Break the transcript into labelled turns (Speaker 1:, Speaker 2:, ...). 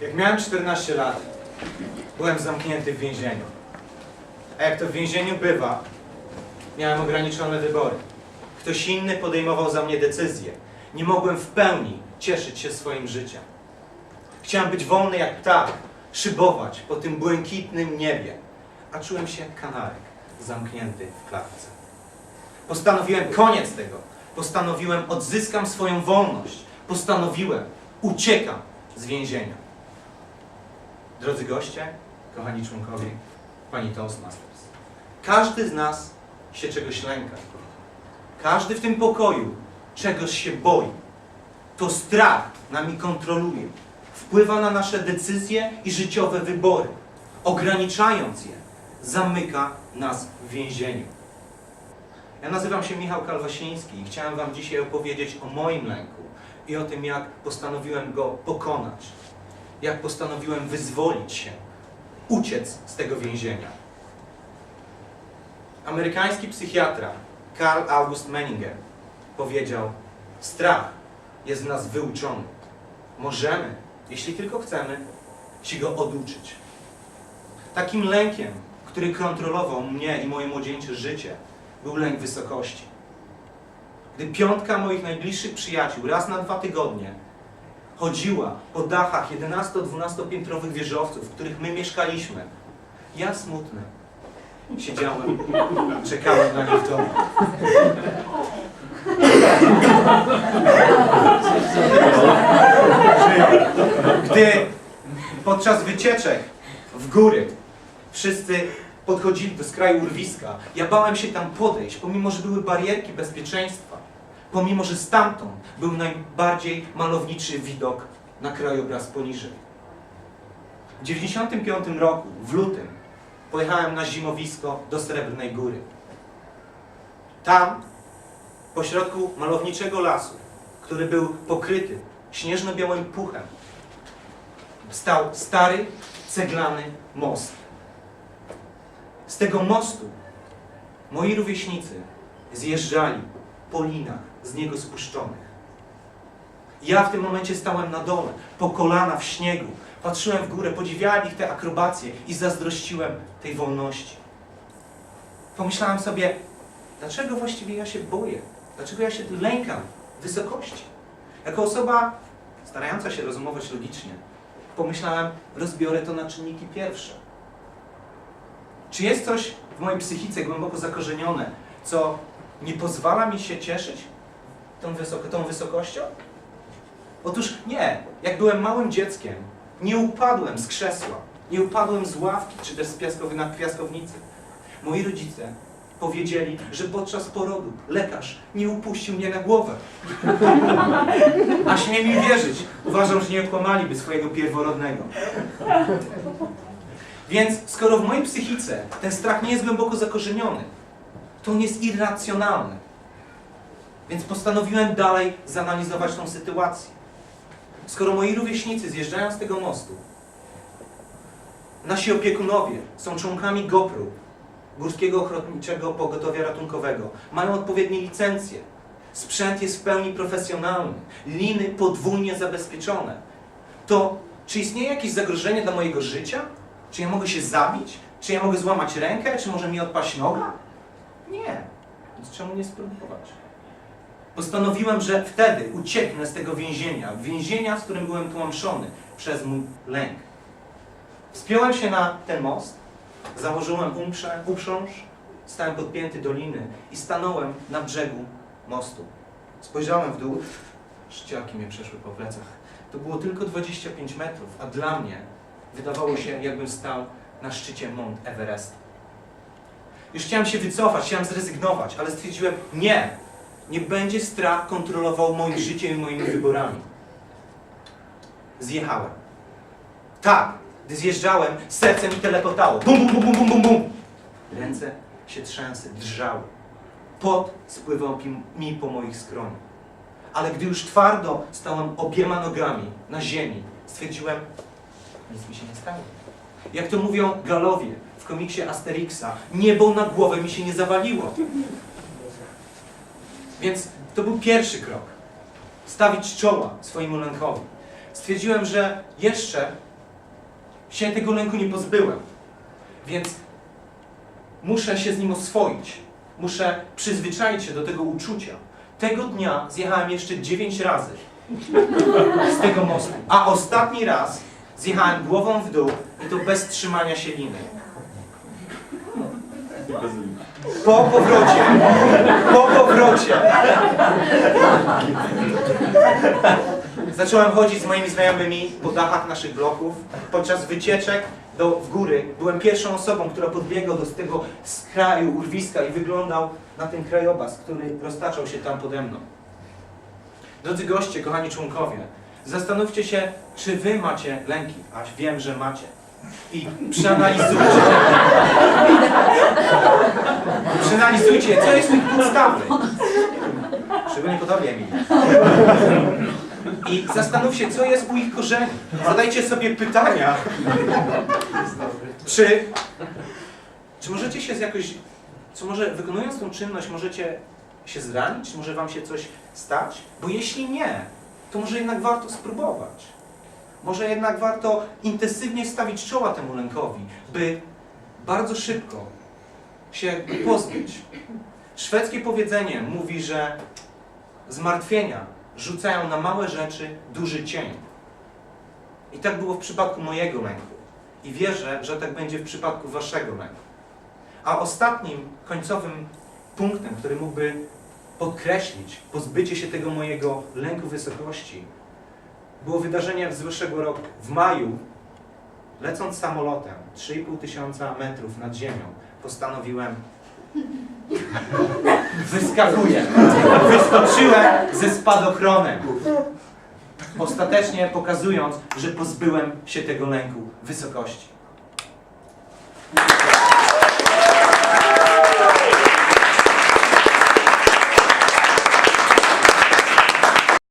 Speaker 1: Jak miałem 14 lat, byłem zamknięty w więzieniu. A jak to w więzieniu bywa, miałem ograniczone wybory. Ktoś inny podejmował za mnie decyzje. Nie mogłem w pełni cieszyć się swoim życiem. Chciałem być wolny jak ptak, szybować po tym błękitnym niebie, a czułem się jak kanarek zamknięty w klatce. Postanowiłem koniec tego. Postanowiłem odzyskam swoją wolność. Postanowiłem uciekam z więzienia. Drodzy goście, kochani członkowie, pani Toastmasters, każdy z nas się czegoś lęka. Każdy w tym pokoju czegoś się boi. To strach nami kontroluje. Wpływa na nasze decyzje i życiowe wybory. Ograniczając je, zamyka nas w więzieniu. Ja nazywam się Michał Kalwasiński i chciałem Wam dzisiaj opowiedzieć o moim lęku i o tym, jak postanowiłem go pokonać. Jak postanowiłem wyzwolić się, uciec z tego więzienia. Amerykański psychiatra Karl August Menninger powiedział: Strach jest w nas wyuczony. Możemy, jeśli tylko chcemy, się go oduczyć. Takim lękiem, który kontrolował mnie i moje młodzieńcze życie, był lęk wysokości. Gdy piątka moich najbliższych przyjaciół raz na dwa tygodnie chodziła po dachach 11-12 piętrowych wieżowców, w których my mieszkaliśmy, ja smutny. Siedziałem, czekałem na nich w domu. Gdy podczas wycieczek w góry wszyscy podchodzili do skraju urwiska, ja bałem się tam podejść, pomimo że były barierki bezpieczeństwa, pomimo że stamtąd był najbardziej malowniczy widok na krajobraz poniżej. W 1995 roku, w lutym, pojechałem na zimowisko do Srebrnej Góry. Tam, pośrodku malowniczego lasu, który był pokryty śnieżno-białym puchem, stał stary, ceglany most. Z tego mostu moi rówieśnicy zjeżdżali po linach z niego spuszczonych. Ja w tym momencie stałem na dole, po kolana w śniegu, patrzyłem w górę, podziwiałem ich te akrobacje i zazdrościłem tej wolności. Pomyślałem sobie, dlaczego właściwie ja się boję? Dlaczego ja się lękam wysokości? Jako osoba starająca się rozumować logicznie, pomyślałem, rozbiorę to na czynniki pierwsze. Czy jest coś w mojej psychice głęboko zakorzenione, co nie pozwala mi się cieszyć tą, wysoko, tą wysokością? Otóż nie. Jak byłem małym dzieckiem, nie upadłem z krzesła, nie upadłem z ławki, czy też z piaskowy, na piaskownicy. Moi rodzice powiedzieli, że podczas porodu lekarz nie upuścił mnie na głowę. A śmie mi wierzyć. Uważam, że nie okłamaliby swojego pierworodnego. Więc skoro w mojej psychice ten strach nie jest głęboko zakorzeniony, to on jest irracjonalny. Więc postanowiłem dalej zanalizować tą sytuację. Skoro moi rówieśnicy zjeżdżają z tego mostu, nasi opiekunowie są członkami GoPro, Górskiego Ochotniczego Pogotowia Ratunkowego, mają odpowiednie licencje, sprzęt jest w pełni profesjonalny, liny podwójnie zabezpieczone, to czy istnieje jakieś zagrożenie dla mojego życia? Czy ja mogę się zabić? Czy ja mogę złamać rękę? Czy może mi odpaść noga? Nie. Więc czemu nie spróbować? Postanowiłem, że wtedy ucieknę z tego więzienia, więzienia, z którym byłem tłamszony przez mój lęk. Wspiąłem się na ten most, założyłem umprze, uprząż, stałem podpięty do liny i stanąłem na brzegu mostu. Spojrzałem w dół, szciaki mnie przeszły po plecach. To było tylko 25 metrów, a dla mnie wydawało się, jakbym stał na szczycie Mount Everest. Już chciałem się wycofać, chciałem zrezygnować, ale stwierdziłem, nie, nie będzie strach kontrolował moim życiem i moimi wyborami. Zjechałem. Tak, gdy zjeżdżałem, serce mi telepotało. Bum, bum, bum, bum, bum, bum. Ręce się trzęsy, drżały. Pot spływał mi po moich skroniach. Ale gdy już twardo stałem obiema nogami na ziemi, stwierdziłem, nic mi się nie stało. Jak to mówią Galowie w komiksie Asterixa, niebo na głowę mi się nie zawaliło. Więc to był pierwszy krok. Stawić czoła swojemu lękowi. Stwierdziłem, że jeszcze się tego lęku nie pozbyłem. Więc muszę się z nim oswoić. Muszę przyzwyczaić się do tego uczucia. Tego dnia zjechałem jeszcze 9 razy z tego mostu. A ostatni raz zjechałem głową w dół i to bez trzymania się liny. Po powrocie, po powrocie zacząłem chodzić z moimi znajomymi po dachach naszych bloków. Podczas wycieczek do, w góry byłem pierwszą osobą, która podbiegła do tego skraju urwiska i wyglądał na ten krajobraz, który roztaczał się tam pode mną. Drodzy goście, kochani członkowie, zastanówcie się, czy wy macie lęki, a wiem, że macie. I przeanalizujcie. Przeanalizujcie, co jest u ich podstawy. Szczególnie po tobie, Emilia. I zastanów się, co jest u ich korzeni. Zadajcie sobie pytania. Czy, czy możecie się z jakoś, czy może wykonując tą czynność możecie się zranić? Może wam się coś stać? Bo jeśli nie, to może jednak warto spróbować. Może jednak warto intensywnie stawić czoła temu lękowi, by bardzo szybko się pozbyć. Szwedzkie powiedzenie mówi, że zmartwienia rzucają na małe rzeczy duży cień. I tak było w przypadku mojego lęku. I wierzę, że tak będzie w przypadku waszego lęku. A ostatnim, końcowym punktem, który mógłby podkreślić pozbycie się tego mojego lęku wysokości, było wydarzenie z zeszłego roku. W maju, lecąc samolotem 3,5 tysiąca metrów nad ziemią, postanowiłem Wyskakuję. Wyskoczyłem ze spadochronem. Ostatecznie pokazując, że pozbyłem się tego lęku wysokości.